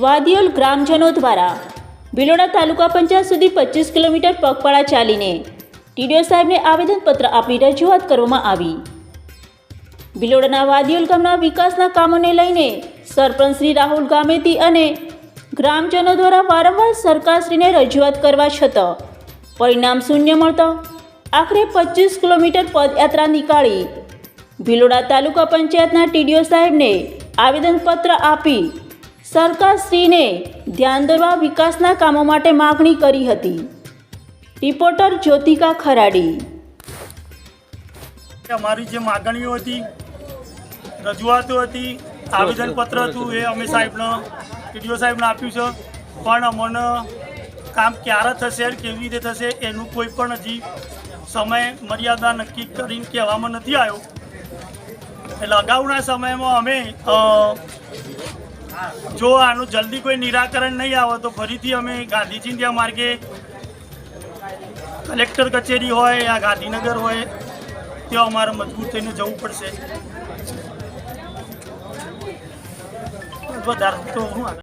વાદિયોલ ગ્રામજનો દ્વારા ભિલોડા તાલુકા પંચાયત સુધી પચીસ કિલોમીટર પગપાળા ચાલીને ટીડીઓ સાહેબને આવેદનપત્ર આપી રજૂઆત કરવામાં આવી. ભિલોડાના વાદિયોલ ગામના વિકાસના કામોને લઈને સરપંચ શ્રી રાહુલ ગામેતી અને ગ્રામજનો દ્વારા વારંવાર સરકારશ્રીને રજૂઆત કરવા છતાં પરિણામ શૂન્ય મળતા આખરે પચીસ કિલોમીટર પદયાત્રા નીકાળી ભિલોડા તાલુકા પંચાયતના ટીડીઓ સાહેબને આવેદનપત્ર આપી સરકારશ્રીને ધ્યાન દોરવા વિકાસના કામો માટે માગણી કરી હતી. રિપોર્ટર જ્યોતિકા ખરાડી. અમારી જે માગણીઓ હતી રજૂઆતો હતી આવેદનપત્ર હતું એ અમે સાહેબને ટીડીઓ સાહેબને આપ્યું છે. પણ અમને કામ ક્યારે થશે કેવી રીતે થશે એનું કોઈ પણ હજી સમય મર્યાદા નક્કી કરીને કહેવામાં નથી આવ્યો. એટલે અગાઉના સમયમાં અમે જો આનું જલ્દી કોઈ નિરાકરણ નહીં આવે તો ફરીથી અમે ગાંધીજી ત્યાં માર્ગે કલેક્ટર કચેરી હોય યા ગાંધીનગર હોય, ત્યાં અમારે મજબૂત થઈને જવું પડશે. વધારે તો હું